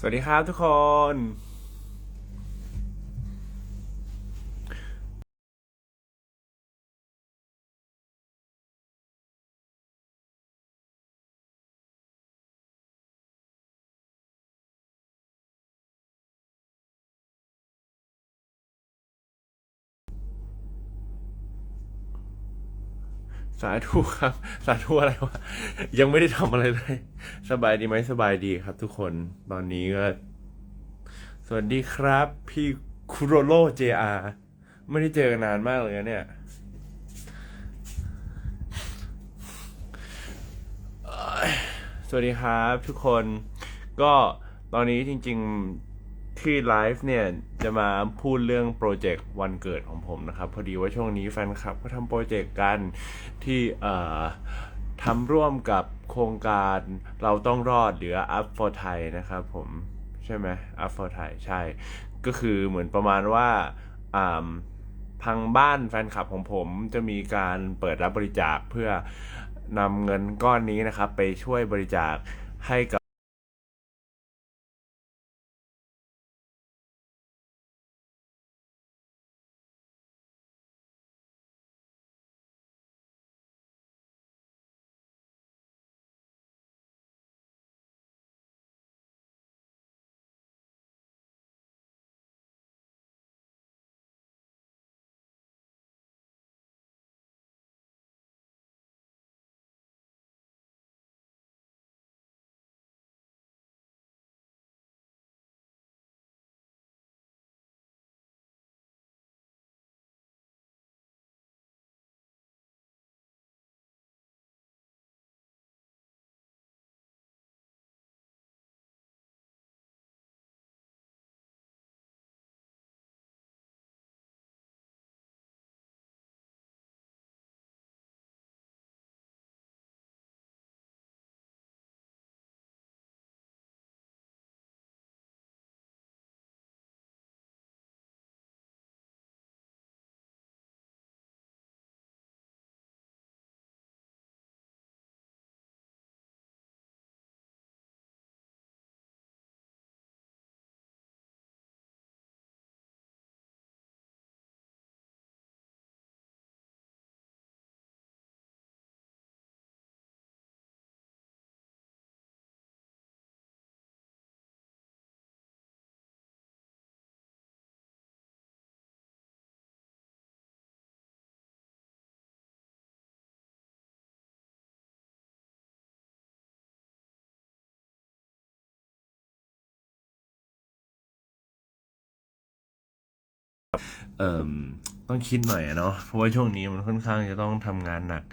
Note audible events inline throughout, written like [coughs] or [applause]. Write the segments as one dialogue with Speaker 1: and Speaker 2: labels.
Speaker 1: สวัสดีครับทุกคน สาธุครับ สาธุอะไรวะ ยังไม่ได้ทำอะไรเลย สบายดีไหมสบายดีครับ ทุกคน ตอนนี้ก็ สวัสดีครับ พี่คุโรโรเจอาไม่ได้เจอกันนานมากเลยนะเนี่ย สวัสดีครับ ทุกคน ก็ตอนนี้จริง ๆ ที่ไลฟ์เนี่ย จะมาพูดเรื่องโปรเจกต์วันเกิดของผมนะครับ พอดีว่าช่วงนี้แฟนคลับก็ทำโปรเจกต์กันที่เอ่อทำร่วมกับโครงการเราต้องรอดหรือ Up for Thai นะครับผมใช่ไหม Up for Thai ใช่ ก็คือเหมือนประมาณว่าอ่าทางบ้านแฟนคลับของผมจะมีการเปิดรับบริจาคเพื่อนำเงินก้อนนี้นะครับ ไปช่วยบริจาคให้กับ เอ่มต้องคิดหน่อยเนาะเพราะว่าช่วงนี้มันค่อนข้างจะต้องทำงานหนัก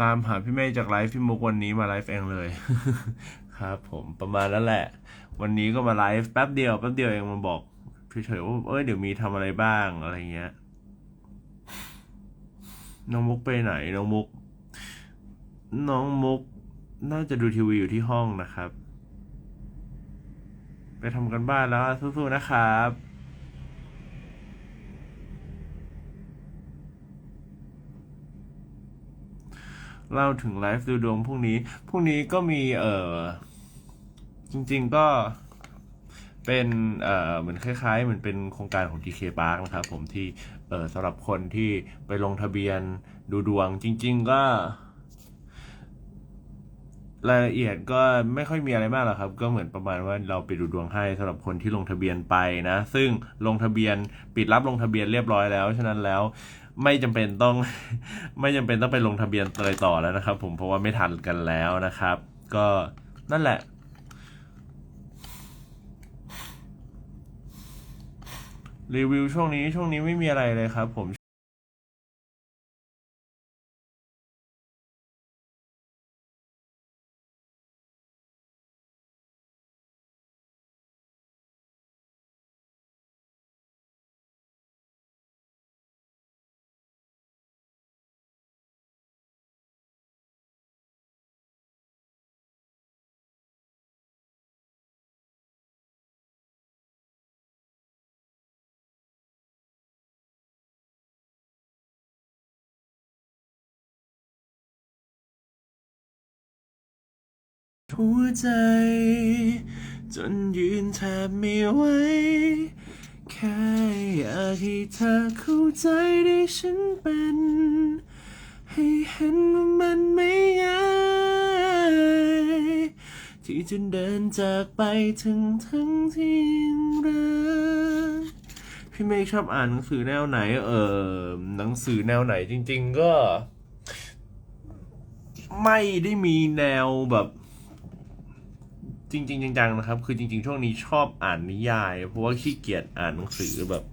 Speaker 1: ตามหาพี่เมย์จากไลฟ์พี่มุกวันนี้มาไลฟ์เองเลย ครับผมประมาณนั้นแหละ วันนี้ก็มาไลฟ์แป๊บเดียวแป๊บเดียวเองมาบอกเฉยๆว่าเอ้ยเดี๋ยวมีทำอะไรบ้างอะไรเงี้ยน้องมุกไปไหนน้องมุก น้องมุกน่าจะดูทีวีอยู่ที่ห้องนะครับ ไปทำกันบ้านแล้วสู้ๆนะครับเล่าถึงไลฟ์ดูดวงพรุ่งนี้ พรุ่งนี้ก็มีเออจริงๆก็เป็นเอ่อเหมือนคล้ายๆเหมือนเป็นโครงการของ TK Park นะครับผมที่เออสำหรับคนที่ไปลงทะเบียนดูดวงจริง ๆ ก็ รายละเอียดก็ไม่ค่อยมีอะไรมากหรอกครับ ก็เหมือนประมาณว่าเราไปดูดวงให้สำหรับคนที่ลงทะเบียนไปนะ ซึ่งลงทะเบียนปิดรับลงทะเบียนเรียบร้อยแล้วฉะนั้นแล้วไม่จำเป็นต้อง ไม่จำเป็นต้องไปลงทะเบียนเลยต่อแล้วนะครับ ผมเพราะว่าไม่ทันกันแล้วนะครับ ก็นั่นแหละรีวิวช่วงนี้ช่วงนี้ไม่มีอะไรเลยครับ ผม หัวใจ จนยืนแทบไม่ไหวแค่อยากให้เธอเข้าใจที่ฉันเป็น ให้เห็นว่ามันไม่ง่ายที่จะเดินจากไปถึงทั้งที่ยังรักพี่เมฆชอบอ่านหนังสือแนวไหน เออหนังสือแนวไหนจริง ๆ ก็ ไม่ได้มีแนวแบบ จริงๆจังๆนะครับ คือจริง ๆ ช่วงนี้ชอบอ่านนิยาย เพราะว่าขี้เกียจอ่านหนังสือแบบ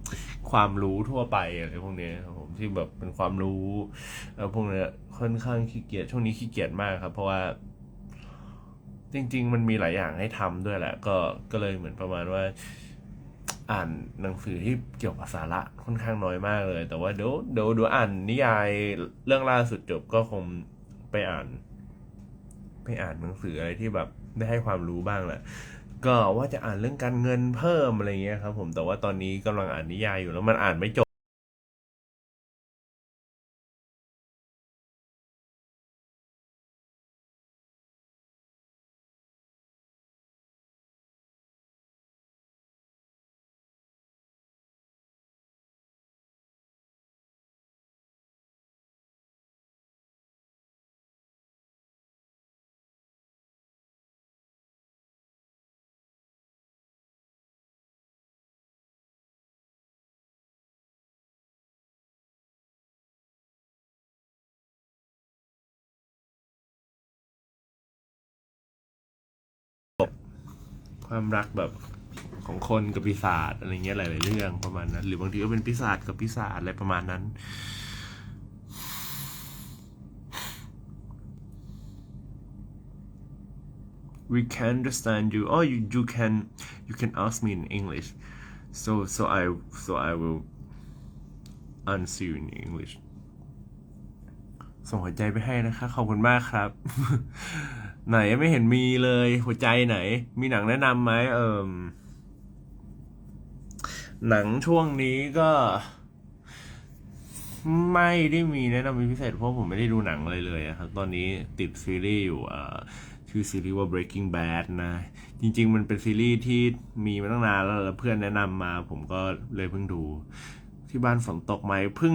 Speaker 1: ความรู้ทั่วไปอะไรพวกนี้ครับผมที่แบบเป็นความรู้แล้วพวกนี้ค่อนข้างขี้เกียจช่วงนี้ขี้เกียจมากครับ เพราะว่า จริง ๆ มันมีหลายอย่างให้ทำด้วยแหละ ก็ก็เลยเหมือนประมาณว่า อ่านหนังสือที่เกี่ยวกับสาระค่อนข้างน้อยมากเลย แต่ว่าเดี๋ยวเดี๋ยวเดี๋ยวอ่านนิยายเรื่องล่าสุดจบก็คงไปอ่าน ไปอ่านหนังสืออะไรที่แบบ ได้ให้ความรู้บ้างแหละก็ว่าจะอ่านเรื่องการเงินเพิ่มอะไรเงี้ยครับผมแต่ว่าตอนนี้กำลังอ่านนิยายอยู่แล้วมันอ่านไม่จบ ความรักแบบของคนกับปีศาจอะไรเงี้ยหลาย ๆ เรื่องประมาณนั้น หรือบางทีก็เป็นปีศาจกับปีศาจอะไรประมาณนั้น we can understand you oh you you can you can ask me in English so so I so I will answer you in English ส่งหัวใจไปให้นะคะ ขอบคุณมากครับ ไหนไม่เห็นมีเลยหัวใจไหน มีหนังแนะนำไหมเอิมหนังช่วงนี้ก็ ไม่ได้มีแนะนำเป็นพิเศษเพราะผมไม่ได้ดูหนังอะไรเลยครับ ตอนนี้ติดซีรีส์อยู่ชื่อซีรีส์ว่า Breaking Bad นะ จริง ๆ มันเป็นซีรีส์ที่มีมาตั้งนานแล้วแล้วเพื่อนแนะนำมา ผมก็เลยเพิ่งดู ที่บ้านฝนตกไหมเพิ่ง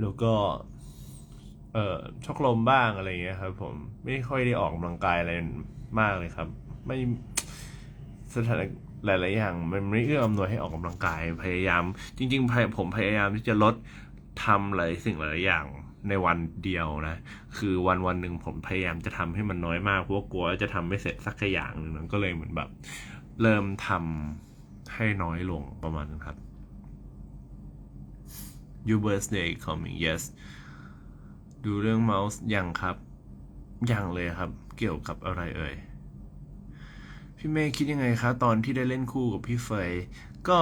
Speaker 1: แล้วก็ เอ่อช็อกลมบ้างอะไรเงี้ยครับ ผมไม่ค่อยได้ออกกำลังกายอะไรมากเลยครับ ไม่สถานหลาย ๆ อย่าง มันไม่เอื้ออำนวยให้ออกกำลังกายพยายาม จริง ๆ ผมพยายามที่จะลดทำหลายสิ่งหลายอย่างในวันเดียวนะ คือวันวันหนึ่งผมพยายามจะทำให้มันน้อยมากเพราะกลัวจะทำไม่เสร็จสักอย่างหนึ่งก็เลยเหมือนแบบ เริ่มทำให้น้อยลงประมาณนั้นครับ Your birthday coming yes ดูเรื่องเมาส์ยังครับ ยังเลยครับ เกี่ยวกับอะไรเอ่ย พี่เมย์คิดยังไงคะตอนที่ได้เล่นคู่กับพี่เฟย ก็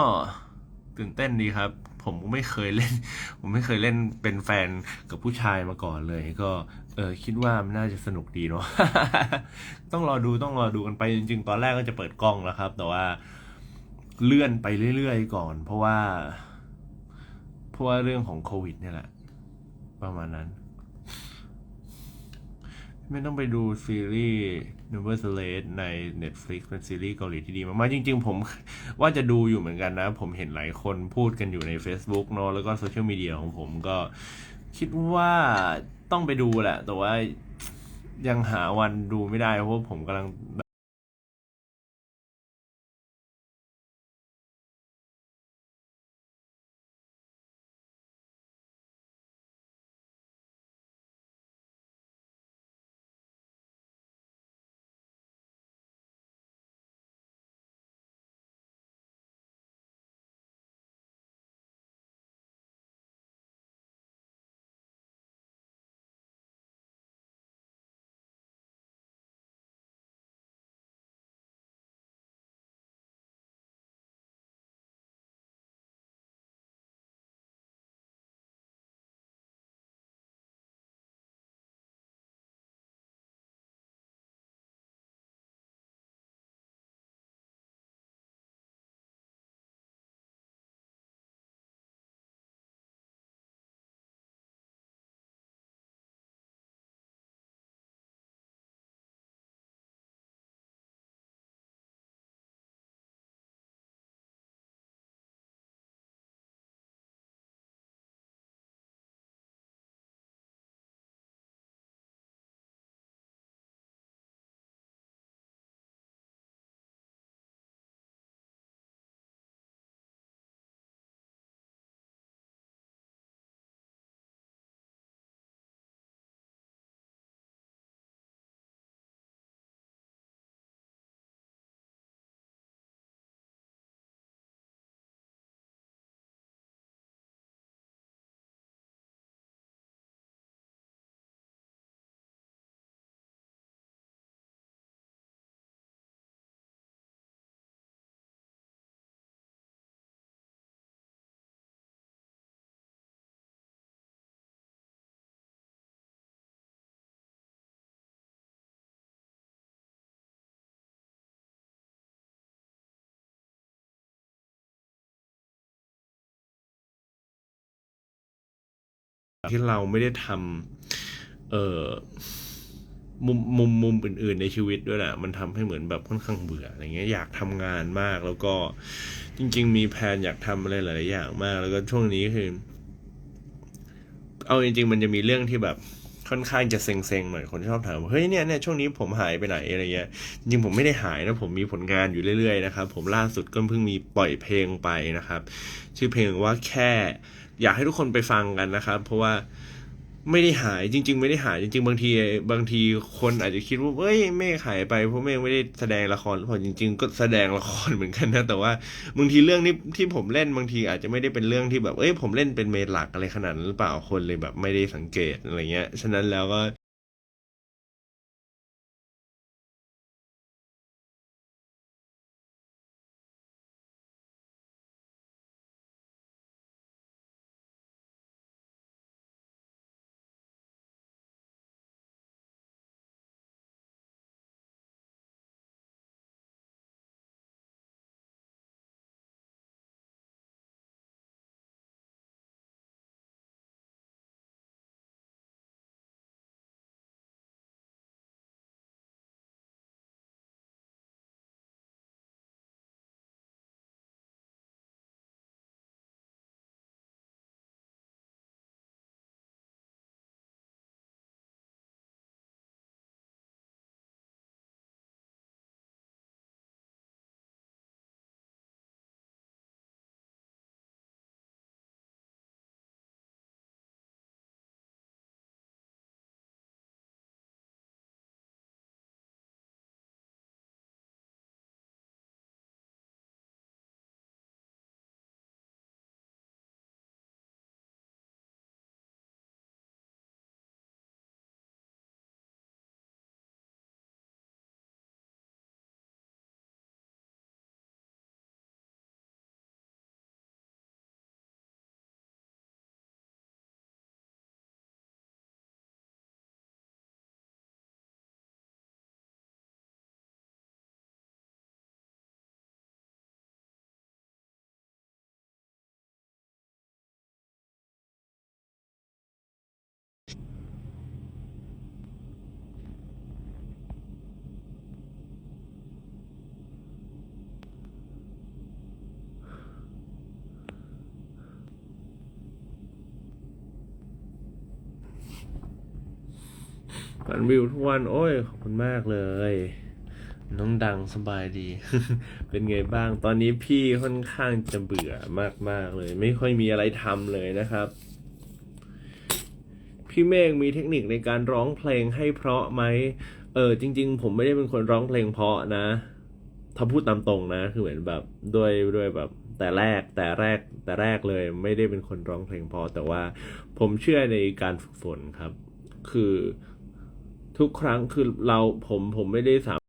Speaker 1: ตื่นเต้นดีครับ ผมไม่เคยเล่น ผมไม่เคยเล่นเป็นแฟนกับผู้ชายมาก่อนเลย ก็ เออคิดว่ามันน่าจะสนุกดีเนาะ ต้องรอดูต้องรอดูกันไปจริง ๆ ตอนแรกก็จะเปิดกล้องแล้วครับ แต่ว่าเลื่อนไปเรื่อยๆก่อน เพราะว่า เพราะว่าเรื่องของโควิดเนี่ยแหละ ประมาณนั้น ไม่ต้องไปดูซีรีส์ Never s l a t e ใน Netflix เป็นซีรีส์เกาหลีที่ดีมากๆจริง ๆ ผมว่าจะดูอยู่เหมือนกันนะ ผมเห็นหลายคนพูดกันอยู่ใน Facebook เนอะแล้วก็โซเชียลมีเดียของผมก็คิดว่าต้องไปดูแหละ แต่ว่ายังหาวันดูไม่ได้ เพราะผมกำลัง ที่เราไม่ได้ทำเอ่อมุมมุมมุมอื่น ๆ ในชีวิตด้วยแหละ มันทำให้เหมือนแบบค่อนข้างเบื่ออะไรเงี้ยอยากทำงานมากแล้วก็จริง ๆ มีแผนอยากทำอะไรหลาย ๆ อย่างมาก แล้วก็ช่วงนี้คือ เอาจริง ๆ มันจะมีเรื่องที่แบบค่อนข้างจะเซ็งๆหน่อยคนชอบถามว่าเฮ้ยเนี่ยเนี่ยช่วงนี้ผมหายไปไหนอะไรเงี้ยจริงผมไม่ได้หายนะผมมีผลงานอยู่เรื่อย ๆ นะครับ ผมล่าสุดก็เพิ่งมีปล่อยเพลงไปนะครับ ชื่อเพลงว่าแค่อยากให้ทุกคนไปฟังกันนะครับ เพราะว่าไม่ได้หายจริง ๆ ไม่ได้หายจริง ๆ บางที บางทีคนอาจจะคิดว่าเอ้ยเมฆหายไปเพราะเมฆไม่ได้แสดงละครหรือเปล่าจริง ๆ ก็แสดงละครเหมือนกันนะ แต่ว่าบางทีเรื่องที่ที่ผมเล่นบางทีอาจจะไม่ได้เป็นเรื่องที่แบบเอ้ยผมเล่นเป็นเมนหลักอะไรขนาดนั้นหรือเปล่าคนเลยแบบไม่ได้สังเกตอะไรเงี้ยฉะนั้นแล้วก็ ฝันวิวทุกวัน โอ้ย ขอบคุณมากเลย น้องดังสบายดี เป็นไงบ้าง ตอนนี้พี่ค่อนข้างจะเบื่อมากๆเลย ไม่ค่อยมีอะไรทำเลยนะครับ พี่เมฆมีเทคนิคในการร้องเพลงให้เพราะไหม เออ จริง ๆ ผมไม่ได้เป็นคนร้องเพลงเพราะนะ ถ้าพูดตามตรงนะ คือเหมือนแบบด้วยด้วยแบบแต่แรกแต่แรกแต่แรกเลยไม่ได้เป็นคนร้องเพลงเพราะแต่ว่าผมเชื่อในการฝึกฝนครับ คือ ทุกครั้งคือเราผมผมไม่ได้สา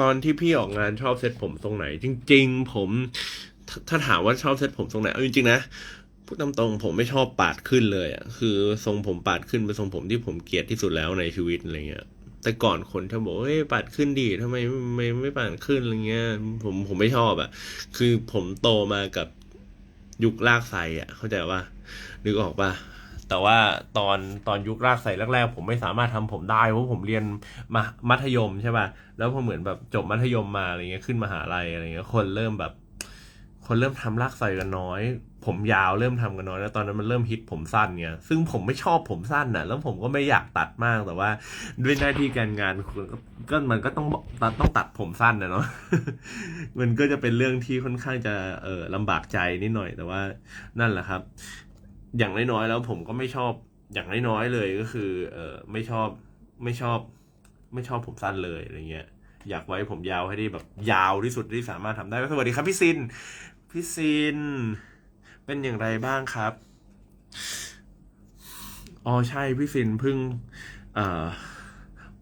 Speaker 1: ตอนที่พี่ออกงานชอบเซ็ตผมทรงไหน จริง ๆ ผมถ้าถามว่าชอบเซ็ตผมทรงไหนเอาจริงๆนะพูดตามตรงผมไม่ชอบปาดขึ้นเลยอะคือทรงผมปาดขึ้นเป็นทรงผมที่ผมเกลียดที่สุดแล้วในชีวิตอะไรเงี้ยแต่ก่อนคนชอบบอกเฮ้ยปาดขึ้นดีทำไมไม่ไม่ไม่ปาดขึ้นอะไรเงี้ยผมผมไม่ชอบอะ คือผมโตมากับยุคลากไซอะ เข้าใจว่านึกออกป่ะ แต่ว่าตอนตอนยุครากใส่แรกๆ ผมไม่สามารถทำผมได้เพราะผมเรียนมามัธยมใช่ป่ะแล้วพอเหมือนแบบจบมัธยมมาอะไรเงี้ยขึ้นมหาลัยอะไรเงี้ยคนเริ่มแบบ คนเริ่มทำรากใส่กันน้อย ผมยาวเริ่มทำกันน้อยแล้วตอนนั้นมันเริ่มฮิตผมสั้นไงซึ่งผมไม่ชอบผมสั้นน่ะ แล้วผมก็ไม่อยากตัดมากแต่ว่า ด้วยหน้าที่การงานก็ก็มันก็ต้องตัดต้องตัดผมสั้นนะเนาะมันก็จะเป็นเรื่องที่ค่อนข้างจะเออลำบากใจนิดหน่อยแต่ว่านั่นแหละครับ อย่างน้อยๆแล้วผมก็ไม่ชอบอย่างน้อยๆเลยก็คือ เออไม่ชอบไม่ชอบ ไม่ชอบผมสั้นเลยอะไรเงี้ยอยากไว้ผมยาวให้ได้แบบยาวที่สุดที่สามารถทำได้สวัสดีครับพี่ซินพี่ซิน เป็นอย่างไรบ้างครับอ๋อใช่พี่ซินเพิ่งเอ่อ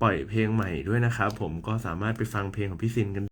Speaker 1: ปล่อยเพลงใหม่ด้วยนะครับ ผมก็สามารถไปฟังเพลงของพี่ซินกัน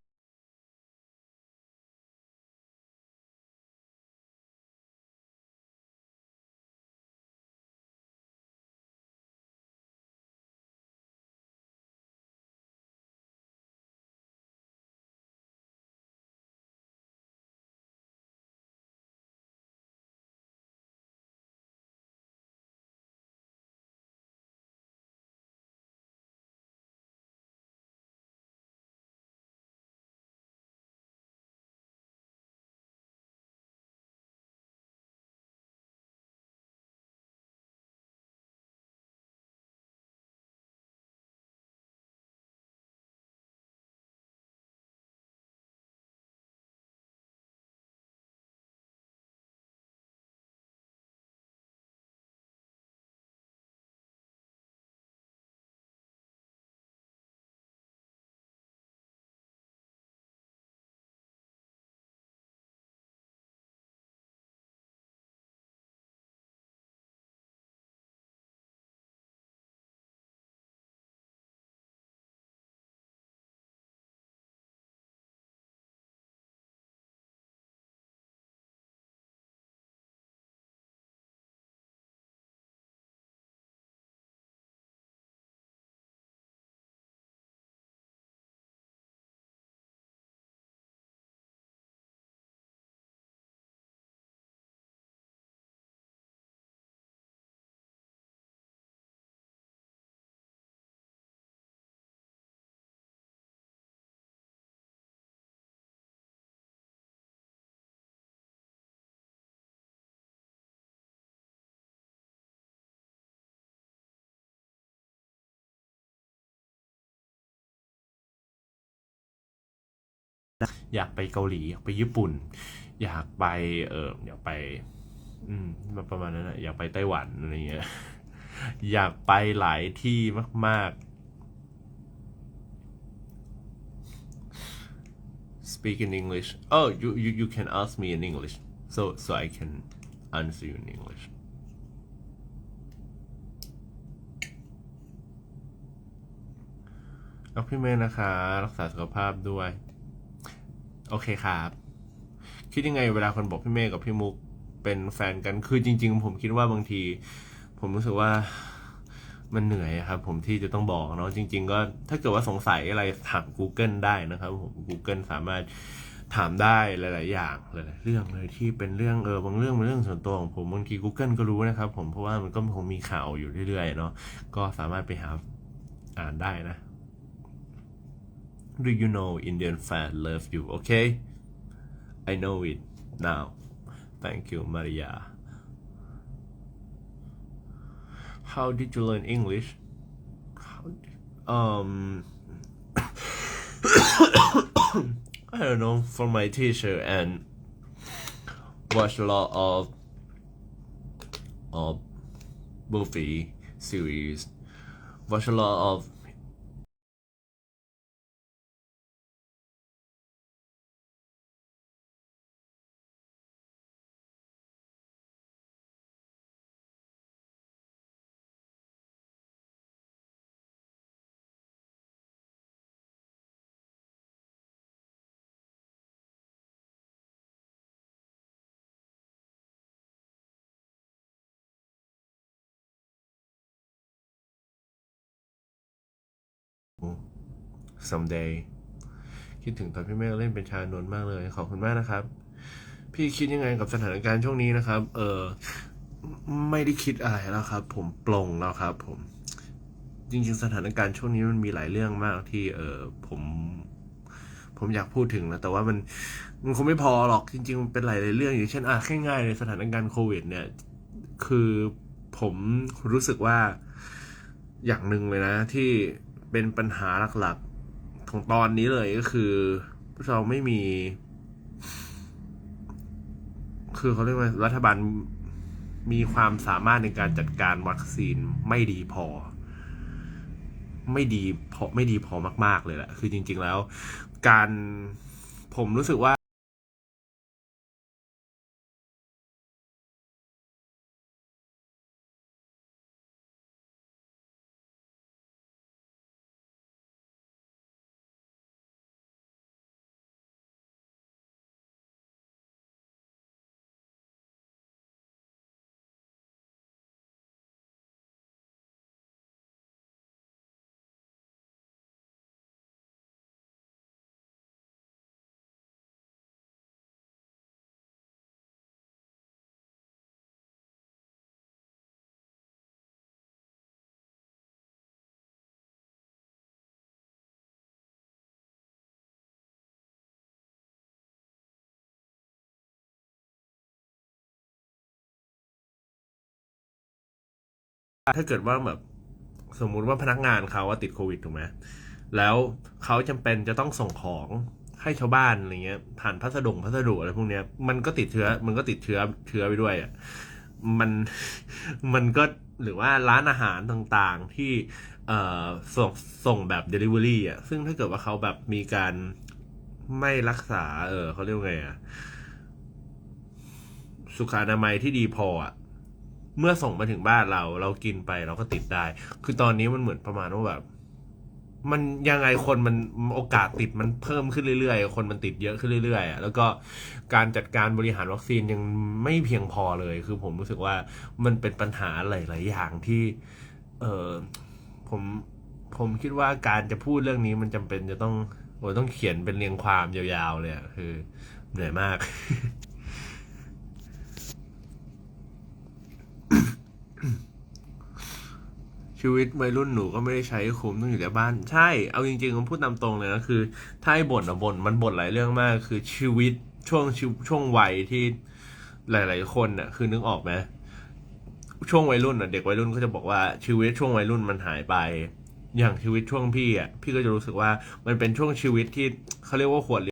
Speaker 1: อยากไปเกาหลีอยากไปญี่ปุ่น อยากไปเอออยากไป อืมประมาณนั้นนะอยากไปไต้หวันอะไรเงี้ยอยากไปหลายที่มาก ๆ speak in English oh you you you can ask me in English so so I can answer you in English รักพี่เมย์นะคะ รักษาสุขภาพด้วย โอเคครับ คิดยังไงเวลาคนบอกพี่เมฆกับพี่มุกเป็นแฟนกันคือจริง ๆ ผมคิดว่าบางที ผมรู้สึกว่ามันเหนื่อยครับ ผมที่จะต้องบอกเนาะจริง ๆ ก็ถ้าเกิดว่าสงสัยอะไรถาม Google ได้นะครับ ผม Google สามารถถามได้หลาย ๆ อย่างหลาย ๆ เรื่องเลยที่เป็นเรื่องเออบางเรื่องเป็นเรื่องส่วนตัวของผมบางที Google ก็รู้นะครับ ผมเพราะว่ามันก็คงมีข่าวอยู่เรื่อย ๆ เนาะก็สามารถไปหาอ่านได้นะ Do you know Indian fan love you okay I know it now. Thank you, Maria. How did you learn English? Um, [coughs] I don't know, from my teacher and watch a lot of of movie series. Watch a lot of someday คิดถึงตอนพี่เมฆเล่นเป็นชานนท์มากเลย ขอบคุณมากนะครับ พี่คิดยังไงกับสถานการณ์ช่วงนี้นะครับ เออไม่ได้คิดอะไรแล้วครับ ผมปลงแล้วครับ ผม จริง ๆ สถานการณ์ช่วงนี้มันมีหลายเรื่องมากที่ เออผม ผมอยากพูดถึงนะแต่ว่ามันมันคงไม่พอหรอกจริง ๆ มันเป็นหลายๆเรื่องอย่างเช่นอะแค่ง่ายๆในสถานการณ์โควิด เนี่ย คือผมรู้สึกว่าอย่างหนึ่งเลยนะที่เป็นปัญหาหลักๆ ของตอนนี้เลยก็คือ เราไม่มี คือเขาเรียกว่ารัฐบาลมีความสามารถในการจัดการวัคซีนไม่ดีพอ ไม่ดีพอไม่ดีพอมาก ๆ เลยแหละคือจริง ๆ แล้ว การผมรู้สึกว่า ถ้าเกิดว่าแบบสมมุติว่าพนักงานเขาว่าติดโควิดถูกไหมแล้วเขาจำเป็นจะต้องส่งของให้ชาวบ้านอะไรเงี้ย ผ่านพัสดุพัสดุอะไรพวกเนี้ย มันก็ติดเชื้อ มันก็ติดเชื้อเชื้อไปด้วยอะมันมันก็หรือว่าร้านอาหารต่างๆที่เอ่อส่งส่งแบบ Delivery อะซึ่งถ้าเกิดว่าเขาแบบมีการไม่รักษา เออเขาเรียกว่าไงอะสุขอนามัยที่ดีพออะ เมื่อส่งมาถึงบ้านเรา เรากินไปเราก็ติดได้ คือตอนนี้มันเหมือนประมาณว่าแบบ มันยังไงคนมันโอกาสติดมันเพิ่มขึ้นเรื่อยๆ คนมันติดเยอะขึ้นเรื่อยๆ แล้วก็การจัดการบริหารวัคซีนยังไม่เพียงพอเลย คือผมรู้สึกว่ามันเป็นปัญหาหลายๆอย่างที่ เออผมผมคิดว่าการจะพูดเรื่องนี้มันจำเป็นจะต้องโอ้ต้องเขียนเป็นเรียงความยาวๆเลยอะคือเหนื่อยมาก ชีวิตวัยรุ่นหนูก็ไม่ได้ใช้คุ้มต้องอยู่แต่บ้าน ใช่ เอาจริงๆผมพูดตามตรงเลยนะคือ ถ้าให้บ่นอะบ่นมันบ่นหลายเรื่องมาก คือชีวิตช่วงช,ช่วงวัยที่หลาย ๆ คนน่ะคือนึกออกไหมช่วงวัยรุ่นอะเด็กวัยรุ่นก็จะบอกว่าชีวิตช่วงวัยรุ่นมันหายไป อย่างชีวิตช่วงพี่อะพี่ก็จะรู้สึกว่ามันเป็นช่วงชีวิตที่เขาเรียกว่าขวด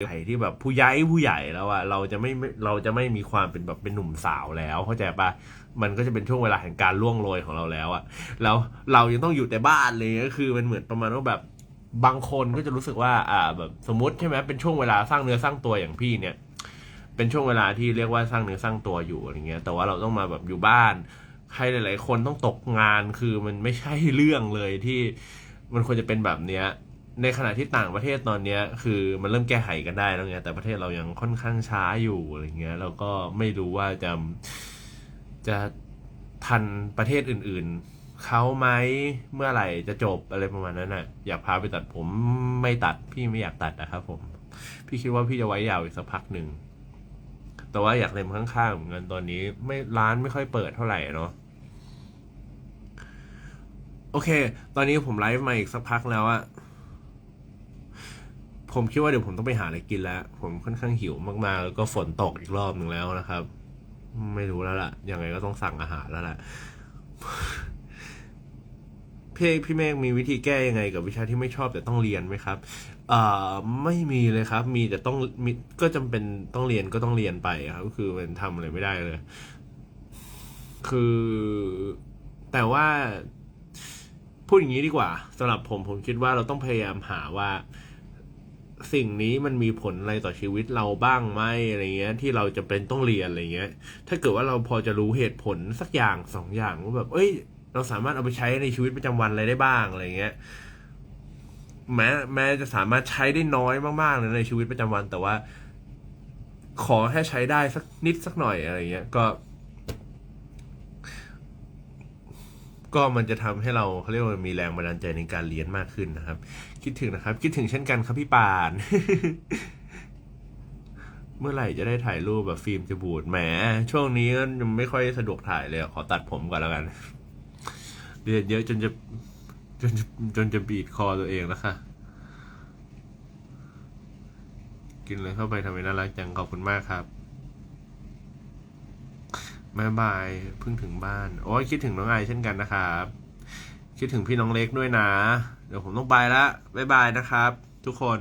Speaker 1: ใหญ่ที่แบบผู้ใหญ่ผู้ใหญ่แล้วอะเราจะไม่ไม่เราจะไม่มีความเป็นแบบเป็นหนุ่มสาวแล้วเข้าใจปะมันก็จะเป็นช่วงเวลาแห่งการล่วงโรยของเราแล้วอะแล้วเรายังต้องอยู่แต่บ้านเลยก็คือมันเหมือนประมาณว่าแบบบางคนก็จะรู้สึกว่าอ่าแบบสมมติใช่ไหมเป็นช่วงเวลาสร้างเนื้อสร้างตัวอย่างพี่เนี่ย เป็นช่วงเวลาที่เรียกว่าสร้างเนื้อสร้างตัวอยู่อะไรเงี้ย แต่ว่าเราต้องมาแบบอยู่บ้านใครหลาย ๆ คนต้องตกงานคือมันไม่ใช่เรื่องเลยที่มันควรจะเป็นแบบเนี้ย ในขณะที่ต่างประเทศตอนเนี้ยคือมันเริ่มแก้ไขกันได้แล้วไงแต่ประเทศเรายังค่อนข้างช้าอยู่อะไรเงี้ยแล้วก็ไม่รู้ว่าจะจะทันประเทศอื่นๆเขาไหมเมื่อไหร่จะจบอะไรประมาณนั้นน่ะ อยากพาไปตัดผมไม่ตัดพี่ไม่อยากตัดนะครับผม พี่คิดว่าพี่จะไว้ยาวอีกสักพักหนึ่งแต่ว่าอยากเล็มข้างๆเหมือนกันตอนนี้ไม่ร้านไม่ค่อยเปิดเท่าไหร่เนาะโอเค ตอนนี้ผมไลฟ์มาอีกสักพักแล้วอะ ผมคิดว่าเดี๋ยวผมต้องไปหาอะไรกินแล้ว ผมค่อนข้างหิวมากๆ แล้วก็ฝนตกอีกรอบหนึ่งแล้วนะครับ ไม่รู้แล้วล่ะ ยังไงก็ต้องสั่งอาหารแล้วล่ะพี่พี่เมฆมีวิธีแก้ยังไง กับวิชาที่ไม่ชอบแต่ต้องเรียนไหมครับเอ่อไม่มีเลยครับ มีแต่ต้องมีก็จำเป็นต้องเรียนก็ต้องเรียนไปครับก็คือมันทำอะไรไม่ได้เลย คือแต่ว่าพูดอย่างนี้ดีกว่าสำหรับผมผมคิดว่าเราต้องพยายามหาว่า สิ่งนี้มันมีผลอะไรต่อชีวิตเราบ้างไหมอะไรเงี้ย ที่เราจะเป็นต้องเรียนอะไรเงี้ย ถ้าเกิดว่าเราพอจะรู้เหตุผลสักอย่างสองอย่างว่าแบบ เอ้ย เราสามารถเอาไปใช้ในชีวิตประจำวันอะไรได้บ้างอะไรเงี้ยแม้แม้จะสามารถใช้ได้น้อยมากๆเลยในชีวิตประจำวัน แต่ว่า ขอแค่ใช้ได้สักนิดสักหน่อยอะไรเงี้ยก็ ก็มันจะทำให้เราเขาเรียกว่ามีแรงบันดาลใจในการเรียนมากขึ้นนะครับ คิดถึงนะครับ คิดถึงเช่นกันครับพี่ปาน เมื่อไหร่จะได้ถ่ายรูปแบบฟิล์มจะบูดแหมช่วงนี้ก็ยังไม่ค่อยสะดวกถ่ายเลยขอตัดผมก่อนแล้วกัน เรียนเยอะจนจะจนจะจนจะบีดคอตัวเองแล้วค่ะ กินเลยเข้าไปทำไมน่ารักจังขอบคุณมากครับ บายบายเพิ่งถึงบ้าน โอ้ยคิดถึงน้องไอเช่นกันนะครับ คิดถึงพี่น้องเล็กด้วยนะ เดี๋ยวผมต้องไปละบายบายนะครับ ทุกคน